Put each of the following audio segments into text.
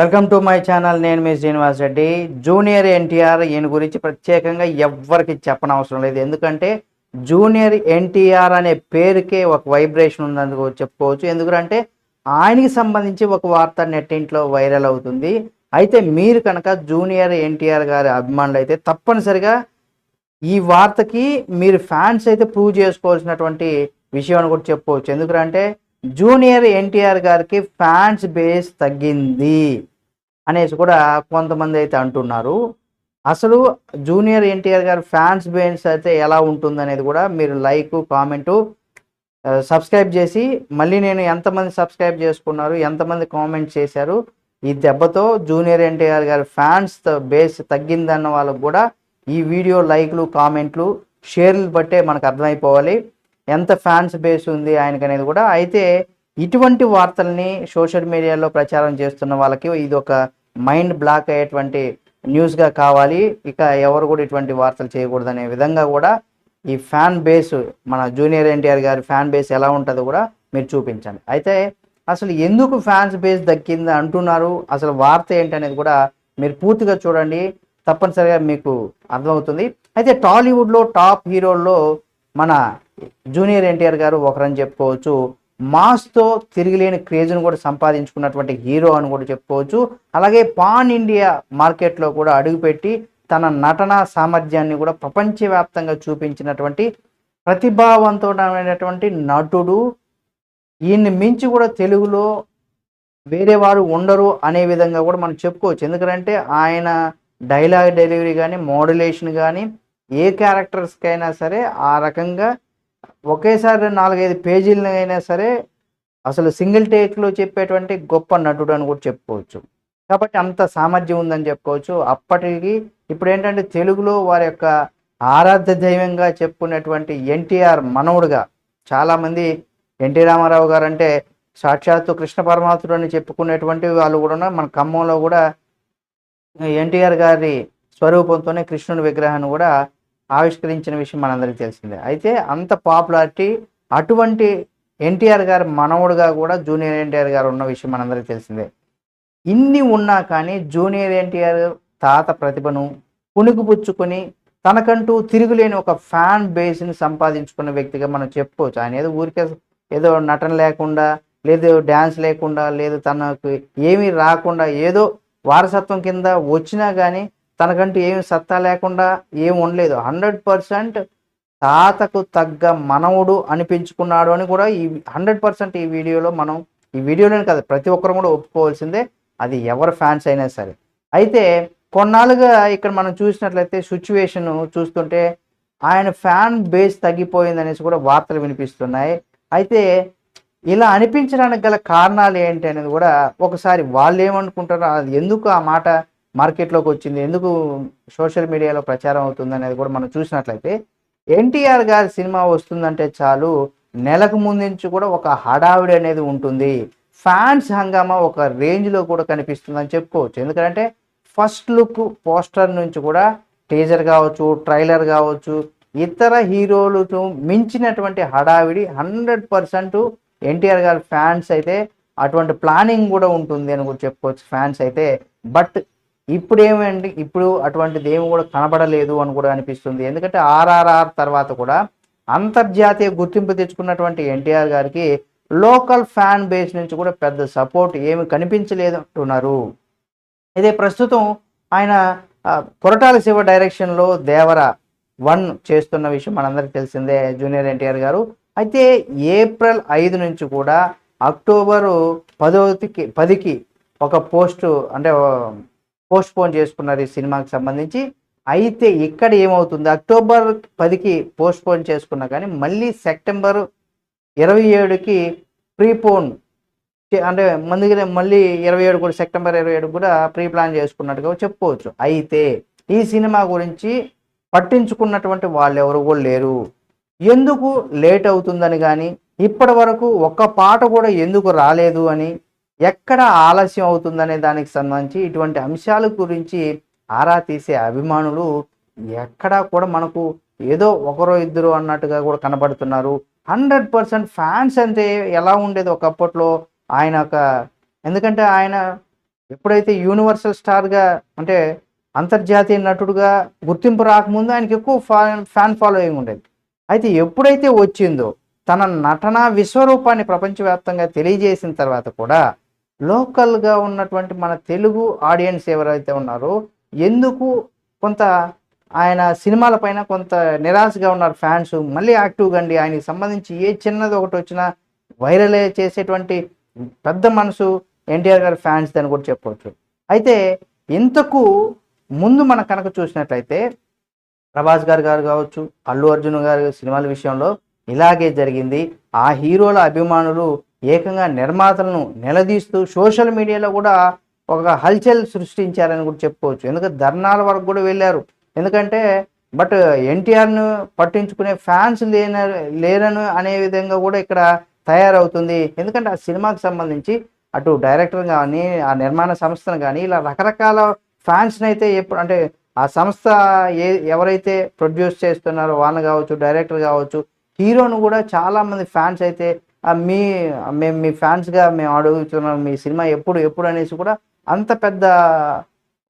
Welcome to my channel. నేను మీ Srinivas Reddy. Junior NTR ఈయన గురించి ప్రత్యేకంగా ఎవ్వరికి చెప్పనవసరం లేదు. ఎందుకంటే జూనియర్ ఎన్టీఆర్ అనే పేరుకే ఒక వైబ్రేషన్ ఉందని చెప్పుకోవచ్చు. ఎందుకంటే ఆయనకి సంబంధించి ఒక వార్త నెట్టింట్లో వైరల్ అవుతుంది. అయితే మీరు కనుక జూనియర్ ఎన్టీఆర్ గారి అభిమానులు అయితే తప్పనిసరిగా ఈ వార్తకి మీరు ఫ్యాన్స్ అయితే ప్రూవ్ చేసుకోవాల్సినటువంటి విషయం అని కూడా చెప్పుకోవచ్చు. ఎందుకంటే జూనియర్ ఎన్టీఆర్ గారికి ఫ్యాన్స్ బేస్ తగ్గింది అనేసి కూడా కొంతమంది అయితే అంటున్నారు. అసలు జూనియర్ ఎన్టీఆర్ గారి ఫ్యాన్స్ బేస్ అయితే ఎలా ఉంటుంది అనేది కూడా మీరు లైక్ కామెంటు సబ్స్క్రైబ్ చేసి మళ్ళీ నేను ఎంతమంది సబ్స్క్రైబ్ చేసుకున్నారు ఎంతమంది కామెంట్ చేశారు ఈ దెబ్బతో జూనియర్ ఎన్టీఆర్ గారి ఫ్యాన్స్ బేస్ తగ్గిందన్న వాళ్ళకు కూడా ఈ వీడియో లైక్లు కామెంట్లు షేర్లు బట్టే మనకు అర్థమైపోవాలి. ఎంత ఫ్యాన్స్ బేస్ ఉంది ఆయనకు అనేది కూడా. అయితే ఇటువంటి వార్తల్ని సోషల్ మీడియాలో ప్రచారం చేస్తున్న వాళ్ళకి ఇది ఒక మైండ్ బ్లాక్ అయ్యేటువంటి న్యూస్గా కావాలి. ఇక ఎవరు కూడా ఇటువంటి వార్తలు చేయకూడదు అనే విధంగా కూడా ఈ ఫ్యాన్ బేస్ మన జూనియర్ ఎన్టీఆర్ గారి ఫ్యాన్ బేస్ ఎలా ఉంటుందో కూడా మీరు చూపించండి. అయితే అసలు ఎందుకు ఫ్యాన్స్ బేస్ దక్కింది అంటున్నారు? అసలు వార్త ఏంటనేది కూడా మీరు పూర్తిగా చూడండి. తప్పనిసరిగా మీకు అర్థమవుతుంది. అయితే టాలీవుడ్లో టాప్ హీరోల్లో మన జూనియర్ ఎన్టీఆర్ గారు ఒకరని చెప్పుకోవచ్చు. మాస్తో తిరిగిలేని క్రేజ్ను కూడా సంపాదించుకున్నటువంటి హీరో అని కూడా చెప్పుకోవచ్చు. అలాగే పాన్ ఇండియా మార్కెట్లో కూడా అడుగుపెట్టి తన నటన సామర్థ్యాన్ని కూడా ప్రపంచవ్యాప్తంగా చూపించినటువంటి ప్రతిభావంతమైనటువంటి నటుడు. ఈయన్ని మించి కూడా తెలుగులో వేరే వారు ఉండరు అనే విధంగా కూడా మనం చెప్పుకోవచ్చు. ఎందుకంటే ఆయన డైలాగ్ డెలివరీ కానీ మోడ్యులేషన్ కానీ ఏ క్యారెక్టర్స్కైనా సరే ఆ రకంగా ఒకేసారి నాలుగైదు పేజీలను అయినా సరే అసలు సింగిల్ టేక్లో చెప్పేటువంటి గొప్ప నటుడు అని కూడా చెప్పుకోవచ్చు కాబట్టి అంత సామర్థ్యం ఉందని చెప్పుకోవచ్చు అప్పటికి ఇప్పుడు ఏంటంటే తెలుగులో వారి యొక్క ఆరాధ్య దైవంగా చెప్పుకునేటువంటి ఎన్టీఆర్ మనవుడుగా చాలామంది ఎన్టీ రామారావు గారు అంటే సాక్షాత్తు కృష్ణ పరమాత్ముడు అని చెప్పుకునేటువంటి వాళ్ళు కూడా ఉన్నారు. మన ఖమ్మంలో కూడా ఎన్టీఆర్ గారి స్వరూపంతోనే కృష్ణుని విగ్రహాన్ని కూడా ఆవిష్కరించిన విషయం మనందరికీ తెలిసిందే. అయితే అంత పాపులారిటీ అటువంటి ఎన్టీఆర్ గారి మనవుడుగా కూడా జూనియర్ ఎన్టీఆర్ గారు ఉన్న విషయం మనందరికీ తెలిసిందే. ఇన్ని ఉన్నా కానీ జూనియర్ ఎన్టీఆర్ తాత ప్రతిభను పుణుకుపుచ్చుకొని తనకంటూ తిరుగులేని ఒక ఫ్యాన్ బేస్ని సంపాదించుకున్న వ్యక్తిగా మనం చెప్పుకోవచ్చు. ఆయన ఏదో ఊరికే ఏదో నటన లేకుండా లేదు డ్యాన్స్ లేకుండా లేదు తనకు ఏమీ రాకుండా ఏదో వారసత్వం కింద వచ్చినా కానీ తనకంటూ ఏమి సత్తా లేకుండా ఏమి ఉండలేదు. హండ్రెడ్ పర్సెంట్ తాతకు తగ్గ మనవుడు అనిపించుకున్నాడు అని కూడా ఈ హండ్రెడ్ పర్సెంట్ ఈ వీడియోలో మనం ఈ వీడియోలోనే కాదు ప్రతి ఒక్కరు కూడా ఒప్పుకోవాల్సిందే. అది ఎవరి ఫ్యాన్స్ అయినా సరే. అయితే కొన్నాళ్ళుగా ఇక్కడ మనం చూసినట్లయితే సిచ్యువేషన్ చూస్తుంటే ఆయన ఫ్యాన్ బేస్ తగ్గిపోయింది అనేసి కూడా వార్తలు వినిపిస్తున్నాయి. అయితే ఇలా అనిపించడానికి గల కారణాలు ఏంటి అనేది కూడా ఒకసారి వాళ్ళు ఏమనుకుంటారో అది ఎందుకు ఆ మాట మార్కెట్లోకి వచ్చింది. ఎందుకు సోషల్ మీడియాలో ప్రచారం అవుతుంది అనేది కూడా మనం చూసినట్లయితే ఎన్టీఆర్ గారి సినిమా వస్తుందంటే చాలు నెలకు ముందు కూడా ఒక హడావిడి అనేది ఉంటుంది. ఫ్యాన్స్ హంగామా ఒక రేంజ్లో కూడా కనిపిస్తుందని చెప్పుకోవచ్చు. ఎందుకంటే ఫస్ట్ లుక్ పోస్టర్ నుంచి కూడా టీజర్ కావచ్చు ట్రైలర్ కావచ్చు ఇతర హీరోలతో మించినటువంటి హడావిడి హండ్రెడ్ పర్సెంట్ ఎన్టీఆర్ గారి ఫ్యాన్స్ అయితే అటువంటి ప్లానింగ్ కూడా ఉంటుంది అని కూడా చెప్పుకోవచ్చు ఫ్యాన్స్ అయితే. బట్ ఇప్పుడు ఏమండి ఇప్పుడు అటువంటిది ఏమి కూడా కనబడలేదు అని కూడా అనిపిస్తుంది. ఎందుకంటే ఆర్ఆర్ఆర్ తర్వాత కూడా అంతర్జాతీయ గుర్తింపు తెచ్చుకున్నటువంటి ఎన్టీఆర్ గారికి లోకల్ ఫ్యాన్ బేస్ నుంచి కూడా పెద్ద సపోర్ట్ ఏమి కనిపించలేదు అంటున్నారు ఇదే ప్రస్తుతం ఆయన కొరటాల శివ డైరెక్షన్లో దేవర వన్ చేస్తున్న విషయం మనందరికీ తెలిసిందే జూనియర్ ఎన్టీఆర్ గారు. అయితే ఏప్రిల్ ఐదు నుంచి కూడా అక్టోబరు పదోతికి పదికి ఒక పోస్టు అంటే పోస్ట్ పోన్ చేసుకున్నారు ఈ సినిమాకి సంబంధించి. అయితే ఇక్కడ ఏమవుతుంది? అక్టోబర్ పదికి పోస్ట్ పోన్ చేసుకున్నా కానీ మళ్ళీ సెప్టెంబర్ ఇరవై ఏడుకి ప్రీపోన్ అంటే ముందుగానే మళ్ళీ ఇరవై ఏడు కూడా సెప్టెంబర్ ఇరవై ఏడు కూడా ప్రీ ప్లాన్ చేసుకున్నట్టుగా చెప్పుకోవచ్చు అయితే ఈ సినిమా గురించి పట్టించుకున్నటువంటి వాళ్ళు ఎవరు కూడా లేరు. ఎందుకు లేట్ అవుతుందని కానీ ఇప్పటి వరకు ఒక్క పాట కూడా ఎందుకు రాలేదు అని ఎక్కడ ఆలస్యం అవుతుందనే దానికి సంబంధించి ఇటువంటి అంశాల గురించి ఆరా తీసే అభిమానులు ఎక్కడా కూడా మనకు ఏదో ఒకరో ఇద్దరు అన్నట్టుగా కూడా కనబడుతున్నారు. హండ్రెడ్ పర్సెంట్ ఫ్యాన్స్ అంటే ఎలా ఉండేది ఒకప్పట్లో ఆయన ఒక ఎందుకంటే ఆయన ఎప్పుడైతే యూనివర్సల్ స్టార్గా అంటే అంతర్జాతీయ నటుడుగా గుర్తింపు రాకముందు ఆయనకి ఎక్కువ ఫ్యాన్ ఫ్యాన్ ఫాలోయింగ్ ఉండేది. అయితే ఎప్పుడైతే వచ్చిందో తన నటన విశ్వరూపాన్ని ప్రపంచవ్యాప్తంగా తెలియజేసిన తర్వాత కూడా లోకల్గా ఉన్నటువంటి మన తెలుగు ఆడియన్స్ ఎవరైతే ఉన్నారో ఎందుకు కొంత ఆయన సినిమాల పైన కొంత నిరాశగా ఉన్నారు ఫ్యాన్స్. మళ్ళీ యాక్టివ్గా అండి. ఆయనకి సంబంధించి ఏ చిన్నది ఒకటి వచ్చినా వైరల్ చేసేటువంటి పెద్ద మనసు ఎన్టీఆర్ గారి ఫ్యాన్స్ అని కూడా చెప్పవచ్చు అయితే ఇంతకు ముందు మనం కనుక చూసినట్లయితే ప్రభాస్ గారు గారు కావచ్చు అల్లు అర్జున్ గారు సినిమాల విషయంలో ఇలాగే జరిగింది. ఆ హీరోల అభిమానులు ఏకంగా నిర్మాతలను నిలదీస్తూ సోషల్ మీడియాలో కూడా ఒక హల్చల్ సృష్టించారని కూడా చెప్పుకోవచ్చు. ఎందుకంటే ధర్నాల వరకు కూడా వెళ్ళారు. ఎందుకంటే బట్ ఎన్టీఆర్ను పట్టించుకునే ఫ్యాన్స్ లేన లేరను అనే విధంగా కూడా ఇక్కడ తయారవుతుంది. ఎందుకంటే ఆ సినిమాకి సంబంధించి అటు డైరెక్టర్ కానీ ఆ నిర్మాణ సంస్థను కానీ ఇలా రకరకాల ఫ్యాన్స్ని అయితే ఎప్పుడు అంటే ఆ సంస్థ ఏ ఎవరైతే ప్రొడ్యూస్ చేస్తున్నారో వాళ్ళని కావచ్చు డైరెక్టర్ కావచ్చు హీరోను కూడా చాలామంది ఫ్యాన్స్ అయితే మీ మేము మీ ఫ్యాన్స్గా మేము అడుగుతున్నాం మీ సినిమా ఎప్పుడు ఎప్పుడు అనేసి కూడా అంత పెద్ద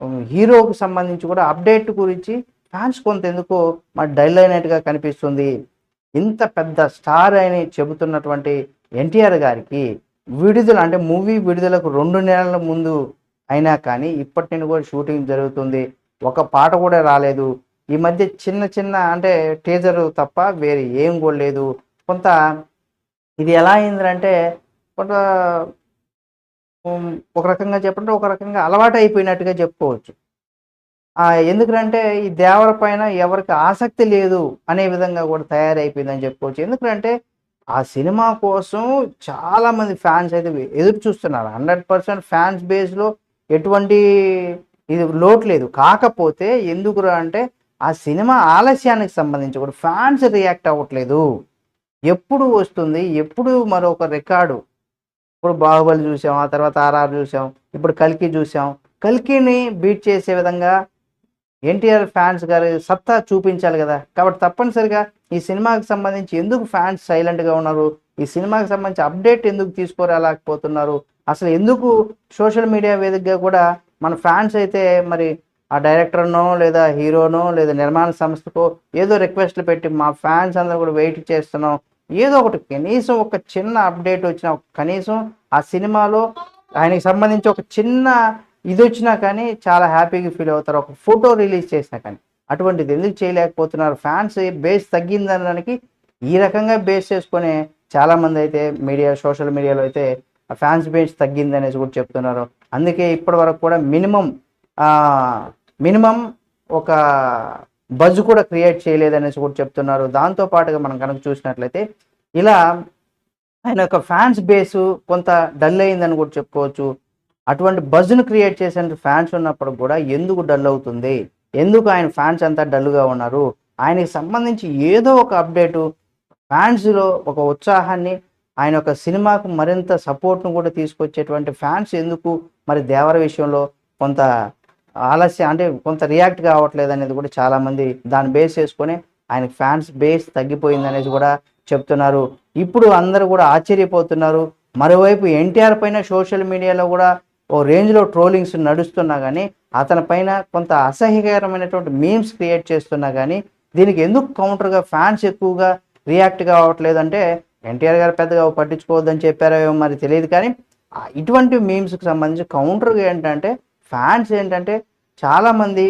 హీరోకి హీరోకు సంబంధించి కూడా అప్డేట్ గురించి ఫ్యాన్స్ కొంత ఎందుకో మా డైల్ అయినట్టుగా కనిపిస్తుంది. ఇంత పెద్ద స్టార్ అని చెబుతున్నటువంటి ఎన్టీఆర్ గారికి విడుదల అంటే మూవీ విడుదలకు రెండు నెలల ముందు అయినా కానీ ఇప్పటి నుండి కూడా షూటింగ్ జరుగుతుంది. ఒక పాట కూడా రాలేదు. ఈ మధ్య చిన్న చిన్న అంటే టీజర్ తప్ప వేరే ఏం కూడా లేదు. కొంత ఇది ఎలా అయిందంటే ఒక ఒక రకంగా చెప్పంటే ఒక రకంగా అలవాటు అయిపోయినట్టుగా చెప్పుకోవచ్చు. ఎందుకంటే ఈ దేవర పైన ఎవరికి ఆసక్తి లేదు అనే విధంగా కూడా తయారైపోయిందని చెప్పుకోవచ్చు. ఎందుకంటే ఆ సినిమా కోసం చాలామంది ఫ్యాన్స్ అయితే ఎదురు చూస్తున్నారు. హండ్రెడ్ పర్సెంట్ ఫ్యాన్స్ బేస్లో ఎటువంటి ఇది లోటు లేదు. కాకపోతే ఎందుకురా అంటే ఆ సినిమా ఆలస్యానికి సంబంధించి కూడా ఫ్యాన్స్ రియాక్ట్ అవ్వట్లేదు. ఎప్పుడు వస్తుంది ఎప్పుడు మరొక రికార్డు. ఇప్పుడు బాహుబలి చూసాం ఆ తర్వాత ఆర్ఆర్ చూసాం ఇప్పుడు కల్కి చూసాం. కల్కిని బీట్ చేసే విధంగా ఎన్టీఆర్ ఫ్యాన్స్ గారి సత్తా చూపించాలి కదా. కాబట్టి తప్పనిసరిగా ఈ సినిమాకి సంబంధించి ఎందుకు ఫ్యాన్స్ సైలెంట్గా ఉన్నారు ఈ సినిమాకి సంబంధించి అప్డేట్ ఎందుకు తీసుకురాలేకపోతున్నారు అసలు ఎందుకు సోషల్ మీడియా వేదికగా కూడా మన ఫ్యాన్స్ అయితే మరి ఆ డైరెక్టర్నో లేదా హీరోనో లేదా నిర్మాణ సంస్థకో ఏదో రిక్వెస్ట్లు పెట్టి మా ఫ్యాన్స్ అందరూ కూడా వెయిట్ చేస్తున్నాం ఏదో ఒకటి కనీసం ఒక చిన్న అప్డేట్ వచ్చిన కనీసం ఆ సినిమాలో ఆయనకి సంబంధించి ఒక చిన్న ఇది వచ్చినా కానీ చాలా హ్యాపీగా ఫీల్ అవుతారు. ఒక ఫోటో రిలీజ్ చేసినా కానీ. అటువంటిది ఎందుకు చేయలేకపోతున్నారు? ఫ్యాన్స్ బేస్ తగ్గిందనడానికి ఈ రకంగా బేస్ చేసుకునే చాలామంది అయితే మీడియా సోషల్ మీడియాలో అయితే ఆ ఫ్యాన్స్ బేస్ తగ్గింది అనేసి కూడా చెప్తున్నారు. అందుకే ఇప్పటి వరకు కూడా మినిమం మినిమం ఒక బజ్ కూడా క్రియేట్ చేయలేదనేసి కూడా చెప్తున్నారు. దాంతో పాటుగా మనం కనుక చూసినట్లయితే ఇలా ఆయన యొక్క ఫ్యాన్స్ బేసు కొంత డల్ అయిందని కూడా చెప్పుకోవచ్చు. అటువంటి బజ్ను క్రియేట్ చేసే ఫ్యాన్స్ ఉన్నప్పుడు కూడా ఎందుకు డల్ అవుతుంది? ఎందుకు ఆయన ఫ్యాన్స్ అంతా డల్గా ఉన్నారు? ఆయనకి సంబంధించి ఏదో ఒక అప్డేటు ఫ్యాన్స్లో ఒక ఉత్సాహాన్ని ఆయన యొక్క సినిమాకు మరింత సపోర్ట్ను కూడా తీసుకొచ్చేటువంటి ఫ్యాన్స్ ఎందుకు? మరి దేవర విషయంలో కొంత ఆలస్యం అంటే కొంత రియాక్ట్ కావట్లేదు అనేది కూడా చాలామంది దాన్ని బేస్ చేసుకొని ఆయన ఫ్యాన్స్ బేస్ తగ్గిపోయింది అనేది కూడా చెప్తున్నారు. ఇప్పుడు అందరూ కూడా ఆశ్చర్యపోతున్నారు. మరోవైపు ఎన్టీఆర్ పైన సోషల్ మీడియాలో కూడా ఓ రేంజ్లో ట్రోలింగ్స్ నడుస్తున్నా కానీ అతని పైన కొంత అసహ్యకరమైనటువంటి మీమ్స్ క్రియేట్ చేస్తున్నా కానీ దీనికి ఎందుకు కౌంటర్గా ఫ్యాన్స్ ఎక్కువగా రియాక్ట్ కావట్లేదు అంటే ఎన్టీఆర్ గారు పెద్దగా పట్టించుకోవద్దని చెప్పారో మరి తెలియదు కానీ ఇటువంటి మీమ్స్కి సంబంధించి కౌంటర్గా ఏంటంటే ఫ్యాన్స్ ఏంటంటే చాలామంది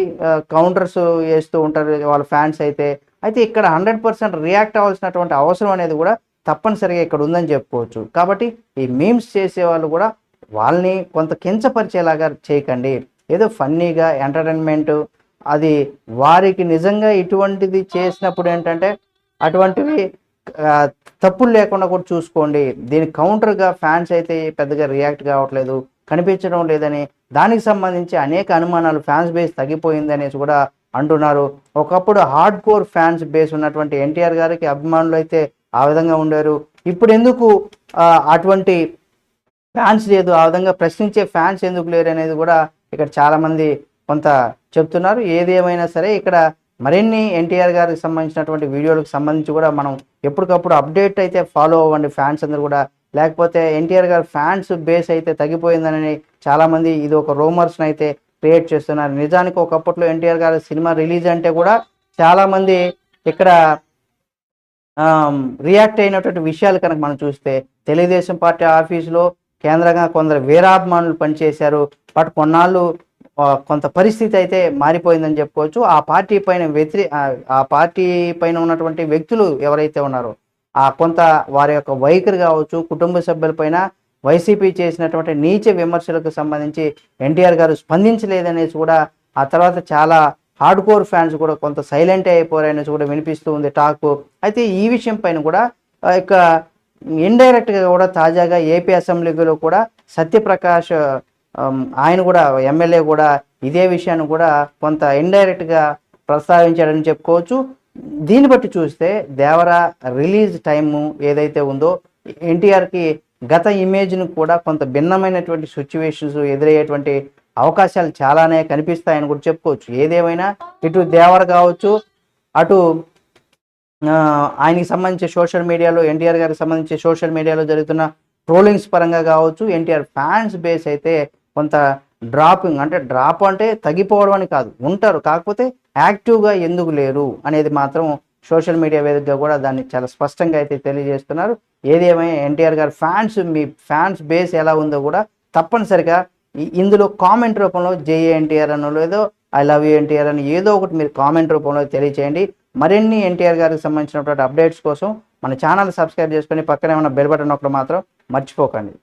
కౌంటర్స్ వేస్తూ ఉంటారు వాళ్ళ ఫ్యాన్స్ అయితే. అయితే ఇక్కడ హండ్రెడ్ పర్సెంట్ రియాక్ట్ అవ్వాల్సినటువంటి అవసరం అనేది కూడా తప్పనిసరిగా ఇక్కడ ఉందని చెప్పుకోవచ్చు. కాబట్టి ఈ మీమ్స్ చేసే వాళ్ళు కూడా వాళ్ళని కొంత కించపరిచేలాగా చేయకండి. ఏదో ఫన్నీగా ఎంటర్టైన్మెంట్ అది వారికి నిజంగా ఇటువంటిది చేసినప్పుడు ఏంటంటే అటువంటివి తప్పులు లేకుండా కూడా చూసుకోండి. దీని కౌంటర్గా ఫ్యాన్స్ అయితే పెద్దగా రియాక్ట్ కావట్లేదు. కనిపించడం లేదని దానికి సంబంధించి అనేక అనుమానాలు ఫ్యాన్స్ బేస్ తగ్గిపోయింది అనేసి కూడా అంటున్నారు. ఒకప్పుడు హార్డ్ కోర్ ఫ్యాన్స్ బేస్ ఉన్నటువంటి ఎన్టీఆర్ గారికి అభిమానులు అయితే ఆ విధంగా ఉండారు ఇప్పుడు ఎందుకు అటువంటి ఫ్యాన్స్ లేదు ఆ విధంగా ప్రశ్నించే ఫ్యాన్స్ ఎందుకు లేరు అనేది కూడా ఇక్కడ చాలామంది కొంత చెప్తున్నారు. ఏది ఏమైనా సరే ఇక్కడ మరిన్ని ఎన్టీఆర్ గారికి సంబంధించినటువంటి వీడియోలకు సంబంధించి కూడా మనం ఎప్పటికప్పుడు అప్డేట్ అయితే ఫాలో అవ్వండి. ఫ్యాన్స్ అందరూ కూడా లేకపోతే ఎన్టీఆర్ గారి ఫ్యాన్స్ బేస్ అయితే తగ్గిపోయిందని చాలామంది ఇది ఒక రూమర్స్ని అయితే క్రియేట్ చేస్తున్నారు. నిజానికి ఒకప్పట్లో ఎన్టీఆర్ గారి సినిమా రిలీజ్ అంటే కూడా చాలామంది ఇక్కడ రియాక్ట్ అయినటువంటి విషయాలు కనుక మనం చూస్తే తెలుగుదేశం పార్టీ ఆఫీసులో కేంద్రంగా కొందరు వీరాభిమానులు పనిచేశారు. బట్ కొన్నాళ్ళు కొంత పరిస్థితి అయితే మారిపోయిందని చెప్పుకోవచ్చు. ఆ పార్టీ పైన వ్యతిరే ఆ- పార్టీ పైన ఉన్నటువంటి వ్యక్తులు ఎవరైతే ఉన్నారో కొంత వారి యొక్క వైఖరి కావచ్చు కుటుంబ సభ్యులపైన వైసీపీ చేసినటువంటి నీచ విమర్శలకు సంబంధించి ఎన్టీఆర్ గారు స్పందించలేదనేసి కూడా ఆ తర్వాత చాలా హార్డ్ కోర్ ఫ్యాన్స్ కూడా కొంత సైలెంట్ అయిపోయారనేసి కూడా వినిపిస్తూ ఉంది టాక్. అయితే ఈ విషయం పైన కూడా యొక్క ఇండైరెక్ట్గా కూడా తాజాగా ఏపీ అసెంబ్లీలో కూడా సత్యప్రకాష్ ఆయన కూడా ఎమ్మెల్యే కూడా ఇదే విషయాన్ని కూడా కొంత ఇండైరెక్ట్గా ప్రస్తావించాడని చెప్పుకోవచ్చు. దీన్ని బట్టి చూస్తే దేవరా రిలీజ్ టైము ఏదైతే ఉందో ఎన్టీఆర్కి గత ఇమేజ్ను కూడా కొంత భిన్నమైనటువంటి సిచ్యువేషన్స్ ఎదురయ్యేటువంటి అవకాశాలు చాలానే కనిపిస్తాయని కూడా చెప్పుకోవచ్చు. ఏదేమైనా ఇటు దేవర కావచ్చు అటు ఆయనకి సంబంధించి సోషల్ మీడియాలో ఎన్టీఆర్ గారికి సంబంధించి సోషల్ మీడియాలో జరుగుతున్న ట్రోలింగ్స్ పరంగా కావచ్చు ఎన్టీఆర్ ఫ్యాన్స్ బేస్ అయితే కొంత డ్రాపింగ్ అంటే డ్రాప్ అంటే తగ్గిపోవడం అని కాదు ఉంటారు. కాకపోతే యాక్టివ్గా ఎందుకు లేరు అనేది మాత్రం సోషల్ మీడియా వేదికగా కూడా దాన్ని చాలా స్పష్టంగా అయితే తెలియజేస్తున్నారు. ఏది ఏమైనా ఎన్టీఆర్ గారు ఫ్యాన్స్ మీ ఫ్యాన్స్ బేస్ ఎలా ఉందో కూడా తప్పనిసరిగా ఇందులో కామెంట్ రూపంలో జేఏ ఎన్టీఆర్ అనో లేదో ఐ లవ్ యూ ఎన్టీఆర్ అని ఏదో ఒకటి మీరు కామెంట్ రూపంలో తెలియచేయండి. మరిన్ని ఎన్టీఆర్ గారికి సంబంధించినటువంటి అప్డేట్స్ కోసం మన ఛానల్ సబ్స్క్రైబ్ చేసుకొని పక్కనే ఉన్న బెల్ బటన్ ఒకటి మాత్రం మర్చిపోకండి.